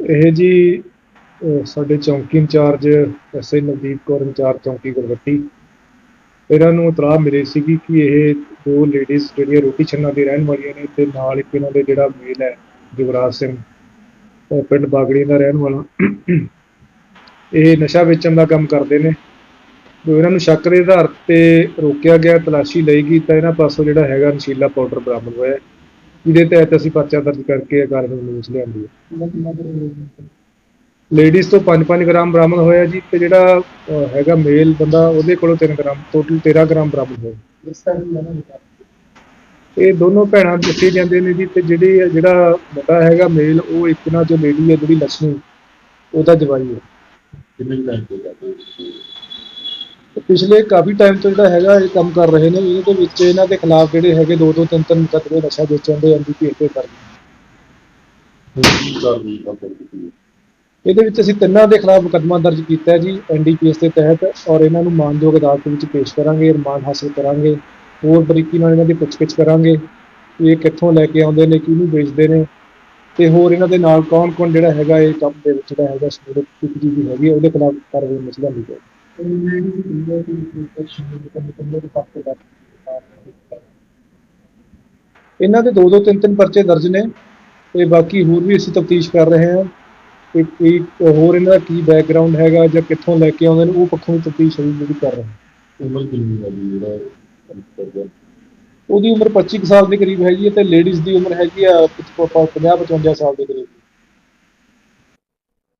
ਇਹ ਜੀ ਸਾਡੇ ਚੌਂਕੀ incharge SA Navdeep Kaur incharge ਚੌਂਕੀ ਗੁਰਗੱਟੀ ਇਹਨਾਂ ਨੂੰ ਇਤਲਾਹ ਮਿਲੀ ਸੀਗੀ ਕਿ ਇਹ ਦੋ ਲੇਡੀਜ਼ ਜਿਹੜੀਆਂ ਰੋਟੀ ਛੰਨਾ ਦੇ ਰਹਿਣ ਵਾਲੀਆਂ ਨੇ ਤੇ ਨਾਲ ਇੱਕ ਇਹਨਾਂ ਦੇ ਜਿਹੜਾ ਮੇਲ ਹੈ ਯੁਵਰਾਜ ਸਿੰਘ ਪਿੰਡ ਬਾਗੜੀ ਦਾ ਰਹਿਣ ਵਾਲਾ। ਇਹ ਨਸ਼ਾ ਵੇਚਣ ਦਾ ਕੰਮ ਕਰਦੇ ਨੇ। ਜੋ ਇਹਨਾਂ ਨੂੰ ਸ਼ੱਕ ਦੇ ਆਧਾਰ ਤੇ ਰੋਕਿਆ ਗਿਆ, ਤਲਾਸ਼ੀ ਲਈ ਗਈ ਤਾਂ ਇਹਨਾਂ ਪਾਸੋਂ ਜਿਹੜਾ ਹੈਗਾ ਨਸ਼ੀਲਾ ਪਾਊਡਰ ਬਰਾਮਦ ਹੋਇਆ। ਜਿਹਦੇ ਤਹਿਤ ਅਸੀਂ ਪਰਚਾ ਦਰਜ ਕਰਕੇ ਇਹ ਕਾਰਵਾਈ ਨਿਊਜ਼ ਲਿਆਂਦੀ ਹੈ। ਲੇਡੀਜ਼ ਤੋਂ 5-5 ਗ੍ਰਾਮ ਬਰਾਮਦ ਹੋਇਆ ਜੀ ਤੇ ਜਿਹੜਾ ਅਹ, ਹੈਗਾ ਮੇਲ ਬੰਦਾ ਉਹਦੇ ਕੋਲੋਂ 3 ਗ੍ਰਾਮ ਟੋਟਲ 13 ਗ੍ਰਾਮ ਬਰਾਮਦ ਹੋਇਆ। ਇਹ ਦੋਨੋਂ ਭੈਣਾਂ ਦੱਸੇ ਜਾਂਦੇ ਨੇ ਜੀ ਤੇ ਜਿਹੜੀ ਜਿਹੜਾ ਮੁੰਡਾ ਹੈਗਾ ਮੇਲ ਉਹ ਇੱਕ ਨਾਲ ਜੋ ਲੇਡੀ ਹੈ ਜਿਹੜੀ ਲక్ష్ਮੀ ਉਹਦਾ ਜਵਾਈ ਹੈ। ਕਿੰਨੇ ਟਾਈਮ ਤੋਂ ਕਰਦੇ ਪਿਛਲੇ ਕਾਫੀ ਟਾਈਮ ਤੋਂ ਜਿਹੜਾ ਹੈਗਾ ਇਹ ਕੰਮ ਕਰ ਰਹੇ ਨੇ, ਇਹਦੇ ਵਿੱਚ ਇਹਨਾਂ ਦੇ ਖਿਲਾਫ ਜਿਹੜੇ ਹੈਗੇ ਦੋ ਦੋ, ਤਿੰਨ ਤਿੰਨ ਮੁਕੱਦਮੇ ਨਸ਼ਾ ਵੇਚਣ ਦੇ ਐਨਡੀਪੀ ਤੇ ਕਰ ਇਹਦੇ ਵਿੱਚ ਅਸੀਂ ਤਿੰਨਾਂ ਦੇ ਖਿਲਾਫ ਮੁਕੱਦਮਾ ਦਰਜ ਕੀਤਾ ਹੈ ਜੀ ਐਨਡੀਪੀਐਸ ਦੇ ਤਹਿਤ, ਔਰ ਇਹਨਾਂ ਨੂੰ ਮਾਨਯੋਗ ਅਦਾਲਤ ਵਿੱਚ ਪੇਸ਼ ਕਰਾਂਗੇ, ਰਿਮਾਂਡ ਹਾਸਲ ਕਰਾਂਗੇ, ਹੋਰ ਬਰੀਕੀ ਨਾਲ ਇਹਨਾਂ ਦੀ ਪੁੱਛਗਿੱਛ ਕਰਾਂਗੇ ਇਹ ਕਿੱਥੋਂ ਲੈ ਕੇ ਆਉਂਦੇ ਨੇ, ਕਿਹਨੂੰ ਵੇਚਦੇ ਨੇ, ਤੇ ਹੋਰ ਇਹਨਾਂ ਦੇ ਨਾਲ ਕੌਣ ਕੌਣ ਜਿਹੜਾ ਹੈਗਾ ਇਹ ਕੰਮ ਦੇ ਵਿੱਚ ਜਿਹੜਾ ਹੈਗਾ ਸਟੂਡੈਂਟ ਇੱਕ ਜੀ ਵੀ ਹੈਗੀ ਉਹਦੇ ਖਿਲਾਫ ਕਾਰਵਾਈ ਮਸਲਾ ਨਹੀਂ ਹੈ ਇਹਨਾਂ ਦੇ ਦੋ ਦੋ ਤਿੰਨ ਤਿੰਨ ਪਰਚੇ ਦਰਜ ਨੇ ਤੇ ਬਾਕੀ ਹੋਰ ਵੀ ਅਸੀਂ ਤਫਤੀਸ਼ ਕਰ ਰਹੇ ਹਾਂ ਕਿ ਕੀ ਹੋਰ ਇਹਨਾਂ ਦਾ ਕੀ ਬੈਕਗ੍ਰਾਉਂਡ ਹੈਗਾ ਜਾਂ ਕਿੱਥੋਂ ਲੈ ਕੇ ਆਉਂਦੇ ਨੇ ਉਹ ਪੱਖੋਂ ਤਫਤੀਸ਼ ਅਸੀਂ ਜਿਹੜੀ ਕਰ ਰਹੇ ਹਾਂ। ਉਮਰ ਕਿੰਨੀ ਹੈ ਜੀ ਜਿਹੜਾ ਉਹਦੀ ਉਮਰ 25 ਕੁ ਸਾਲ ਦੇ ਕਰੀਬ ਹੈਗੀ ਹੈ ਤੇ ਲੇਡੀਜ਼ ਦੀ ਉਮਰ ਹੈਗੀ ਆ 50 55 ਸਾਲ ਦੇ ਕਰੀਬ।